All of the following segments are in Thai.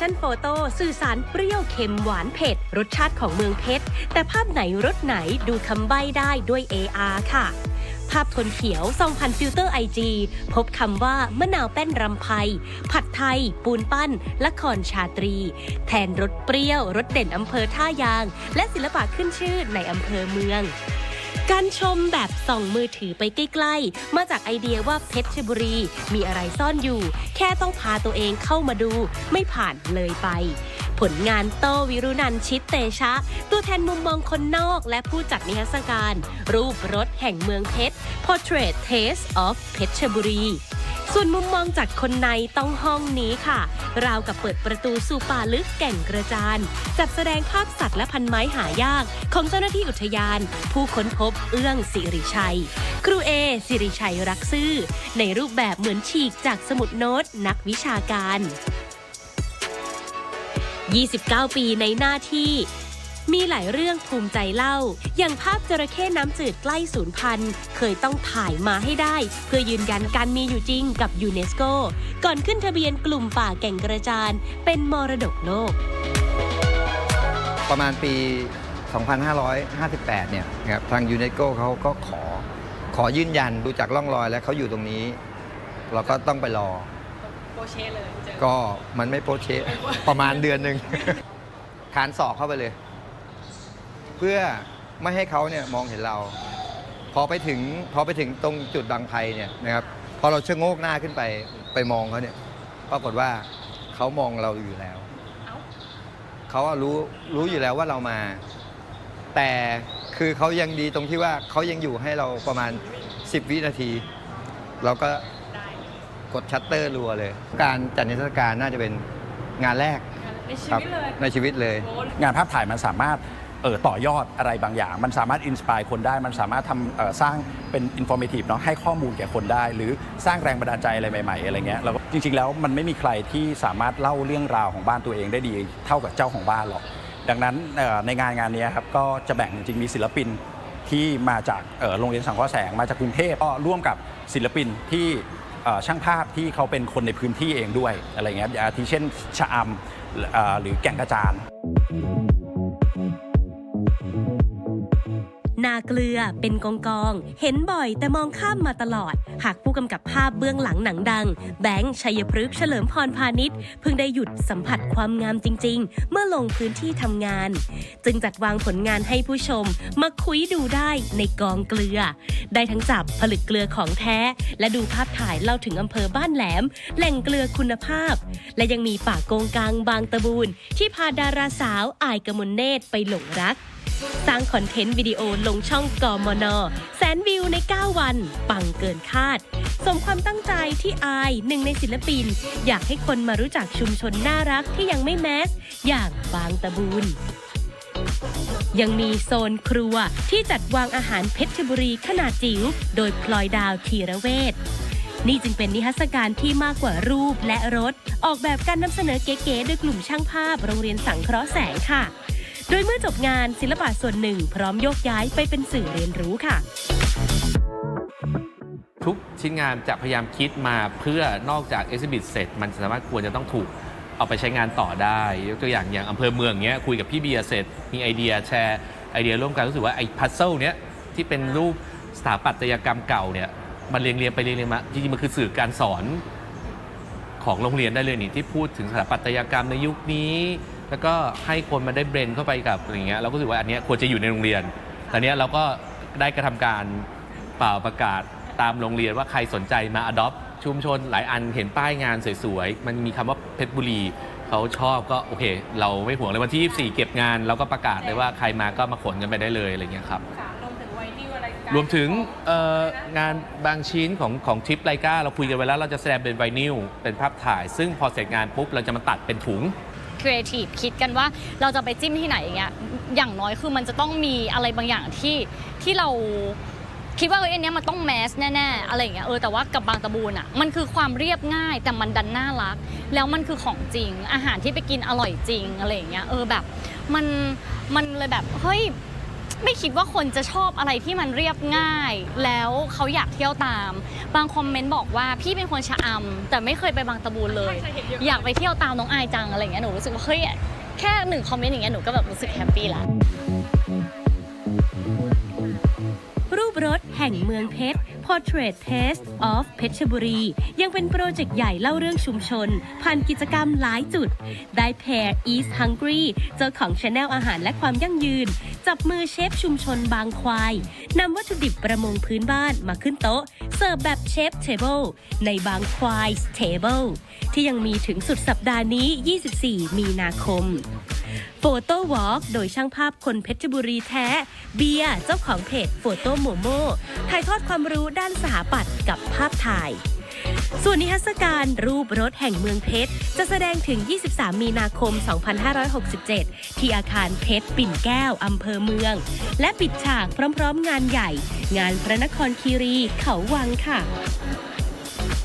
ชั่นโฟโต้สื่อสารเปรี้ยวเค็มหวานเผ็ด รสชาติของเมืองเพชร แต่ภาพไหนรสไหนดูคำใบ้ได้ด้วย AR ค่ะ ภาพทนเขียวส่องผ่านฟิลเตอร์ IG พบคำว่ามะนาวแป้นรำไพผัดไทย ปูนปั้น ละครชาตรี แทนรสเปรี้ยวรสเด่นอำเภอท่ายาง และศิลปะขึ้นชื่อในอำเภอเมือง การชมแบบส่องมือถือไปใกล้ๆ มาจากไอเดียว่าเพชรบุรี มีอะไรซ่อนอยู่ แค่ต้องพาตัวเองเข้ามาดู ไม่ผ่านเลยไป ผลงานโตวิรุนันชิตเตชะ ตัวแทนมุมมองคนนอกและผู้จัดนิทรรศการ รูปรถแห่งเมืองเพชร Portrait Taste of เพชรบุรี ส่วนมุมมองจากคนในต้องห้องนี้ค่ะ ราวกับเปิดประตูสู่ป่าลึกแก่งกระจาน จัดแสดงภาพสัตว์และพันไม้หายาก ของเจ้าหน้าที่อุทยาน ผู้ค้นพบเอื้องสิริชัย ครูเอสิริชัยรักซื่อ ในรูปแบบเหมือนฉีกจากสมุดโน้ตนักวิชาการ 29 ปีในหน้าที่ มีหลายเรื่องภูมิใจเล่า อย่างภาพจระเข้น้ำจืดใกล้สูญพันธุ์ เคยต้องถ่ายมาให้ได้ เพื่อยืนยันการมีอยู่จริงกับยูเนสโก ก่อนขึ้นทะเบียนกลุ่มป่าแก่งกระจาน เป็นมรดกโลก ประมาณปี 2558 เนี่ยนะครับทางยูเนสโกเขาก็ขอ ขอยืนยันดูจากร่องรอยแล้วเขาอยู่ตรงนี้ เราก็ต้องไปรอ โปเช่เลยเจอก็มันไม่โปรเชะ ประมาณเดือนหนึ่ง ขานศอกเข้าไปเลย เพื่อไม่ให้เขาเนี่ยมองเห็นเรา พอไปถึงพอไปถึงตรงจุดบางไพเนี่ยนะครับพอเราชะโงกหน้าขึ้นไปไปมองเขาเนี่ยปรากฏว่าเขามองเราอยู่แล้วเอ้าเขาอะรู้รู้อยู่แล้วว่าเรามา แต่คือเขายังดีตรงที่ว่าเขายังอยู่ให้เราประมาณ 10 วินาที เราก็ได้กดชัตเตอร์รัวเลย การจัดนิทรรศการน่าจะเป็นงานแรกในชีครับวิตเลยในชีวิตเลยโอ้งานภาพถ่ายมันสามารถ เออต่อยอดอะไรบางอย่าง มันสามารถอินสปายคนได้ มันสามารถทำสร้างเป็นอินโฟ a t i v e เนาะให้ข้อมูลแก่คนได้ หรือสร้างแรงบันดาลใจอะไรใหม่ๆอะไรเงี้ยแล้วจริง ๆ แล้วมันไม่มีใครที่สามารถเล่าเรื่องราวของบ้านตัวเองได้ดีเท่ากับเจ้าของบ้านหรอกดังนั้นในงานงานนี้ครับก็จะแบ่งจริงมีศิลปินที่มาจากโรงเรียนสังเคราะห์แสงมาจากกรุงเทพก็ร่วมกับศิลปินที่ช่างภาพที่เขาเป็นคนในพื้นที่เองด้วยอะไรเงี้ยอาทิเช่นชะอำหรือแก่งกระจาน นาเกลือเป็นกองกอง เห็นบ่อยแต่มองข้ามมาตลอด หากผู้กำกับภาพเบื้องหลังหนังดัง แบงค์ชัยพฤกษ์เฉลิมพรพาณิชย์เพิ่งได้หยุดสัมผัสความงามจริง ๆ เมื่อลงพื้นที่ทำงาน จึงจัดวางผลงานให้ผู้ชมมาคุยดูได้ในกองเกลือ ได้ทั้งจับผลึกเกลือของแท้ และดูภาพถ่ายเล่าถึงอำเภอบ้านแหลม แหล่งเกลือคุณภาพ และยังมีป่าโกงกลางบางตะบูนที่พาดาราสาวอายกมลเนตรไปหลงรัก สร้างคอนเทนต์วิดีโอลงช่องกอมนแสนวิวใน 9 วัน ปังเกินคาด สมความตั้งใจที่อายหนึ่งในศิลปิน อยากให้คนมารู้จักชุมชนน่ารักที่ยังไม่แมส อย่างบางตะบูนยังมีโซนครัวที่จัดวางอาหารเพชรบุรีขนาดจิ๋วโดยพลอยดาวธีระเวทนี่จึงเป็นนิทรรศการที่มากกว่ารูปและรถ ออกแบบการนำเสนอเก๋ๆโดยกลุ่มช่างภาพโรงเรียนสังเคราะห์แสงค่ะ โดยเมื่อจบงานศิลปะส่วนหนึ่ง พร้อมโยกย้ายไปเป็นสื่อเรียนรู้ค่ะ ทุกชิ้นงานจะพยายามคิดมาเพื่อนอกจาก exhibit เสร็จ มันสามารถควรจะต้องถูกเอาไปใช้งานต่อได้ยกตัวอย่างอย่างอำเภอเมืองเงี้ยคุยกับพี่เบียร์เสร็จ มีไอเดียแชร์ไอเดียร่วมกันรู้สึกว่าไอ้พัซเซิลเนี้ยที่เป็นรูปสถาปัตยกรรมเก่าเนี่ยมันเรียงเรียงไปเรียงเรียงมาจริงๆมันคือสื่อการสอนของโรงเรียนได้เลยนี่ที่พูดถึงสถาปัตยกรรมในยุคนี้ แล้วก็ให้คนมาได้เบรนเข้าไปกับอะไรเงี้ยเราก็รู้สึกว่าอันเนี้ยควรจะอยู่ในโรงเรียนแต่เนี้ยเราก็ได้กระทำการเปล่าประกาศตามโรงเรียนว่าใครสนใจมา adopt ชุมชนหลายอันเห็นป้ายงานสวยๆ มันมีคำว่าเพชรบุรีเขาชอบก็โอเค เราไม่ห่วงเลยวันที่ 24 เก็บงานเราก็ประกาศเลยว่าใครมาก็มาขนกันไปได้เลยอะไรเงี้ยครับค่ะรวมถึงไวนิวอะไรกันรวมถึงเอ่องานบางชิ้นของของทริปไลกาเราคุยกันไว้แล้วเราจะแสดงเป็นไวนิลเป็นภาพถ่าย ซึ่งพอเสร็จงานปุ๊บเราจะมาตัดเป็นถุง ครีเอทีฟคิดกันว่าเราจะไปจิ้มที่ไหนอย่างเงี้ยอย่างน้อยคือมันจะต้องมีอะไรบางอย่างที่ที่เราคิดว่าเอ้ยอันเนี้ยมันต้องแมสแน่ๆอะไรอย่างเงี้ยเออแต่ว่ากับบางตะบูนอะมันคือความเรียบง่ายแต่มันดันน่ารัก แล้วมันคือของจริงอาหารที่ไปกินอร่อยจริงอะไรอย่างเงี้ยเออแบบมันมันเลยแบบเฮ้ย ไม่คิดว่าคนจะชอบอะไรที่มันเรียบง่าย แล้วเขาอยากเที่ยวตาม บางคอมเมนต์บอกว่าพี่เป็นคนชะอำแต่ไม่เคยไปบางตะบูนเลยใช่ใช่เห็นเยอะอยากไปเที่ยวตามน้องอายจังอะไรอย่างเงี้ยหนูรู้สึกว่าเฮ้ยแค่หนึ่งคอมเมนต์อย่างเงี้ยหนูก็แบบรู้สึกแฮปปี้ละรูปรถแห่งเมืองเพชร Portrait Taste of เพชรบุรี ยังเป็นโปรเจกต์ใหญ่เล่าเรื่องชุมชน ผ่านกิจกรรมหลายจุด ได้ Pair East Hungry เจ้าของชาแนลอาหารและความยั่งยืน จับมือเชฟชุมชนบางควายนำวัตถุดิบประมงพื้นบ้านมาขึ้นโต๊ะ เสิร์ฟแบบเชฟเทเบิลในบางควายเทเบิลที่ยังมีถึงสุดสัปดาห์นี้ 24 มีนาคมโฟโต้วอล์กโดยช่างภาพคนเพชรบุรีแท้ เบียร์เจ้าของเพจโฟโต้โมโมถ่ายทอดความรู้ด้านสถาปัตย์กับภาพถ่าย ส่วนนิทรรศการรูปรถแห่งเมืองเพชร จะแสดงถึง 23 มีนาคม 2567 ที่อาคารเพชร ปิ่นแก้ว อำเภอเมือง และปิดฉากพร้อม ๆ งานใหญ่ งานพระนครคีรีเขาวังค่ะ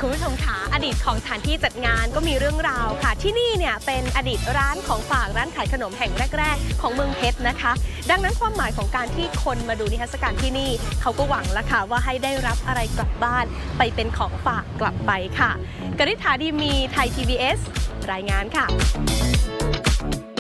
คุณผู้ชมคะอดีตของสถานที่จัดงานก็มีเรื่องราวค่ะ ที่นี่เนี่ยเป็นอดีตร้านของฝากร้านขายขนมแห่งแรก ๆ ของเมืองเพชรนะคะ ดังนั้นความหมายของการที่คนมาดูนิทรรศการที่นี่ เขาก็หวังละค่ะว่าให้ได้รับอะไรกลับบ้าน ไปเป็นของฝากกลับไปค่ะกริษฐาดีมีไทย PBS รายงานค่ะ